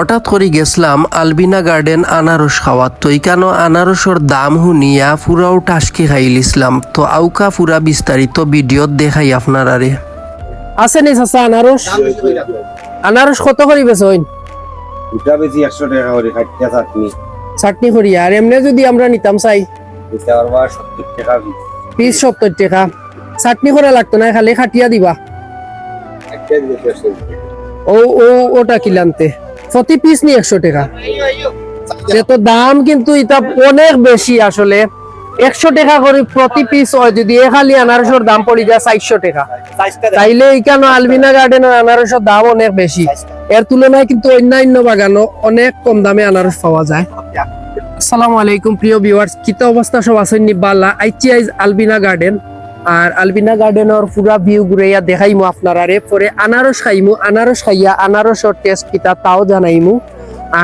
হঠাৎ করে গেছিলাম আলবিনা গার্ডেন আনারস খাওয়াত তো কেন আনারসর দাম শুনিয়া পুরাও টাসকি খাইলিছিলাম তো আউকা পুরা বিস্তারিত ভিডিওত দেখাই আপনারারে। আছে নি চাচা আনারস? আনারস কত করি বেচইন দুটা বেশি একশো টাকা করে খাইতে চাটনি। চাটনি করি আর এমনি যদি আমরা নিতাম চাই? সত্তর টাকা পিস। সত্তর টাকা। চাটনি করা লাগতো না খালি খাটিয়া দিবা। ও ও ওটা কিলানতে। প্রতি পিস নি একশো টাকা। তো দাম কিন্তু এটা অনেক বেশি আসলে। একশো টাকা করে প্রতি পিস হয় যদি এ খালি আনারসের দাম পড়ে যায় চারশো টাকা। তাইলে এখানে আলবিনা গার্ডেনের আনারসের দাম অনেক বেশি। এর তুলনায় কিন্তু অন্যান্য বাগানও অনেক কম দামে আনারস পাওয়া যায়। আসসালামু আলাইকুম প্রিয় ভিউয়ার্স কিতা অবস্থা সব আছেন নি? বালা আইচি আইজ আলবিনা গার্ডেন আর আলবিনা গার্ডেনের পুরা ভিউ ঘুরাইয়া দেখাইমু আপনারারে। পরে আনারস খাইমু, আনারস খাইয়া আনারসের টেস্ট কিতা তাও জানাইমু।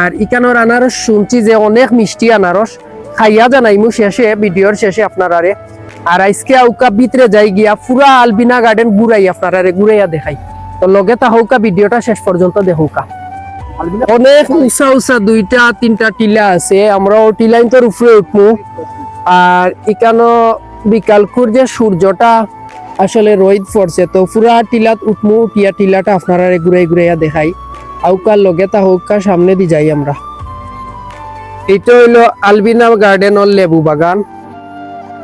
আর ইকানোর আনারস শুনছি যে অনেক মিষ্টি আনারস, খাইয়া জানাইমু শেষে, ভিডিওর শেষে আপনারারে। আর আজকে আউকা ভিতরে যাই গিয়া পুরা আলবিনা গার্ডেন ঘুরাই আপনারারে, ঘুরাইয়া দেখাই। তো লগে তাহৌকা ভিডিওটা শেষ পর্যন্ত দেখুকা। অনেক উঁচা উঁচা দুইটা, তিনটা টিলা আছে আমরা টিলাইনটার উপরে উঠবো আর এখানো বিকালকুর যে সূর্যটা আসলে রোদ পড়ছে, তো পুরা টিলাত উঠমু, উঠিয়া টিলাটা আপনারা ঘুরাই ঘুরাইয়া দেখাই। আউকার লগে তা হৌকা সামনে দি যাই আমরা। এটা হইল আলবিনা গার্ডেনের লেবু বাগান।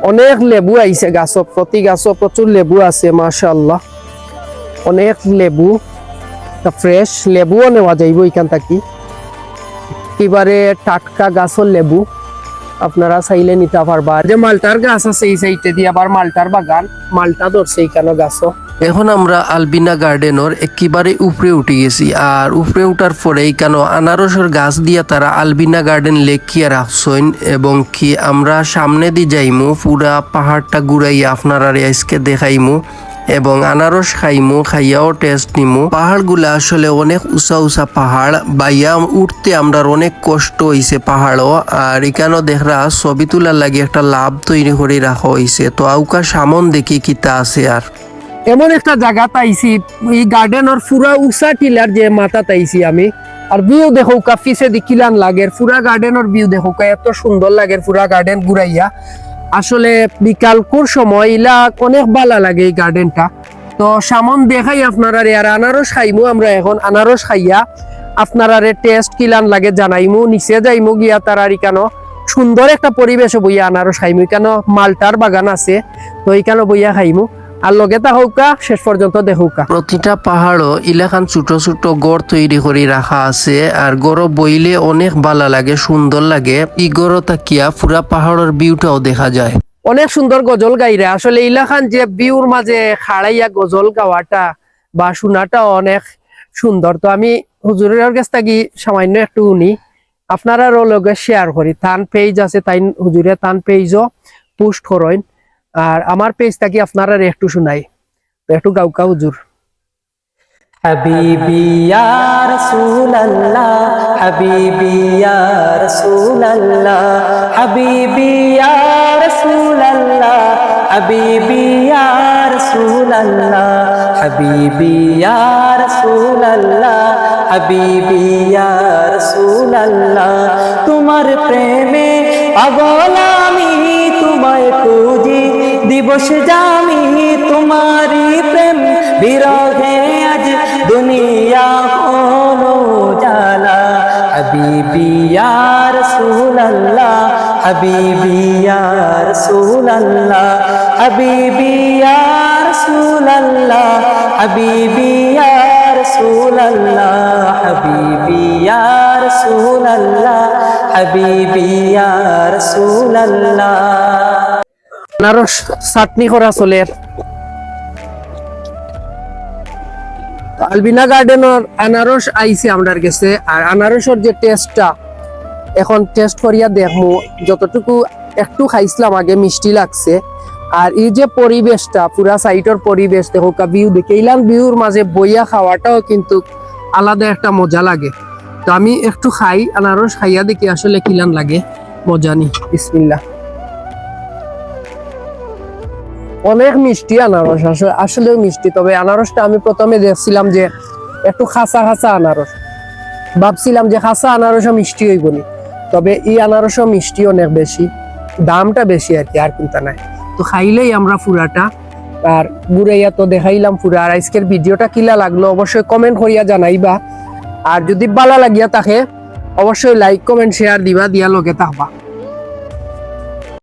অনেক লেবু আইছে গাছ প্রতি গাছ প্রচুর লেবু আছে মাশাল্লাহ অনেক লেবু ফ্রেশ লেবুও নেওয়া যাইব এখান থাকি। এবারে টাটকা গাছের লেবু। আপনারা চাইলে নিতে পারবা। যে মালটার গাছ আছে, এই সাইডে দিয়ে আবার মালটার বাগান। মালটা ধরছে এইখানে গাছও? এখন আমরা আলবিনা গার্ডেনের একেবারে উপরে উঠে গেছি, আর উপরে উঠার পরে কেন আনারসের গাছ দিয়া তারা আলবিনা গার্ডেন লেখিয়া রাখছেন এবং কি আমরা সামনে দি যাইমু, পুরা পাহাড়টা ঘুরাইয়া আপনারা আজকে দেখাইমু এবং আনারস খাইমু, খাইয়াও টেস্ট নিমু। পাহাড়গুলা আসলে অনেক উঁচা উঁচা পাহাড়, বাইয়া উঠতে আমরা অনেক কষ্ট হইছে পাহাড়ও, আর এখানেও দেখরা ছবি তোলার লাগে একটা লাভ তৈরি করে রাখা হইছে। তো আউকা সামন দেখি কিতা আছে আর। এমন একটা জায়গা তাইছি এই গার্ডেনের পুরা উষা টিলার যে মাথা তাইছি আমি। আর ভিউ দেখো কা পিছে দি কিলান লাগে পুরা গার্ডেনের ভিউ দেখো, কা এত সুন্দর লাগে পুরা গার্ডেন ঘুরাইয়া আসলে বিকালকুর সময়, ইলা অনেক ভালো লাগে এই গার্ডেনটা তো সামন দেখাই আপনারা আর আনারস খাইমু আমরা এখন, আনারস খাইয়া আপনারারে টেস্ট কিলান লাগে জানাইমু, নিচে যাইমু গিয়া তারার ইকানো সুন্দর একটা পরিবেশ বইয়া আনারস খাইমু। কেন মালটার বাগান আছে, তো এখানে বইয়া খাইমু। আর লগে তা হৌকা শেষ পর্যন্ত দেখুকা প্রতিটা পাহাড়ও ইলাখান ছোট ছোট গড় তৈরি করে রাখা আছে আর গড় বইলে অনেক ভালো লাগে সুন্দর লাগে। ই গড় তাকিয়া পুরা পাহাড়ের ভিউটাও দেখা যায়। অনেক সুন্দর গজল গাইরে। আসলে ইলাখান যে বিউর মাঝে খাড়াইয়া গজল গাওয়াটা বা শোনাটা অনেক সুন্দর। তো আমি হুজুরের কাছ থেকে সামান্য একটু শুনি। আপনারা লগে শেয়ার করি। তান পেজ আছে তাই হুজুরে তান পেজও পোস্ট করেন। আর আমার পেজ থাকি আপনারা একটু শুনাই। একটু গাউ কাউ জুর তোমার প্রেমে পাগল দিবস জামি তোমারই প্রেম বিরহে আজ দুনিয়া হলো জালা হাবিবি ইয়া রাসূলুল্লাহ হাবিবি ইয়া রাসূলুল্লাহ হাবিবি ইয়া রাসূলুল্লাহ হাবিবি ইয়া রাসূলুল্লাহ আনারস চাটনি করা চলে। আলবিনা গার্ডেনের আনারস আইছে আমার কাছে, আর আনারসের যে টেস্টটা এখন টেস্ট করিয়া দেখব যতটুকু একটু খাইছিলাম আগে মিষ্টি লাগছে। আর এই যে পরিবেশটা, পুরা সাইটের পরিবেশ, দেখো ভিউ দেখে। ইলান ভিউর মাঝে বইয়া খাওয়াটাও কিন্তু আলাদা একটা মজা লাগে। তো আমি একটু খাই, আনারস খাইয়া দেখি আসলে কিলান লাগে। মজা নি, বিসমিল্লাহ। অনেক মিষ্টি আনারস, আসলে মিষ্টি। তবে আনারসটা আমি প্রথমে দেখছিলাম যে একটু খাসা খাসা আনারস। ভাবছিলাম যে খাসা আনারসও মিষ্টি হইব নি। তবে এই আনারসও মিষ্টি অনেক বেশি, দামটা বেশি আর কি, আর কোনটা নাই। তো খাইলেই আমরা পুরাটা আর বুড়াইয়া তো দেখাইলাম পুরা আর আজকের ভিডিওটা কিলা লাগল অবশ্যই কমেন্ট করিয়া জানাইবা। আর যদি ভালো লাগিয়া থাকে, অবশ্যই লাইক কমেন্ট শেয়ার দিবা, দিয়া লগে থাকবা।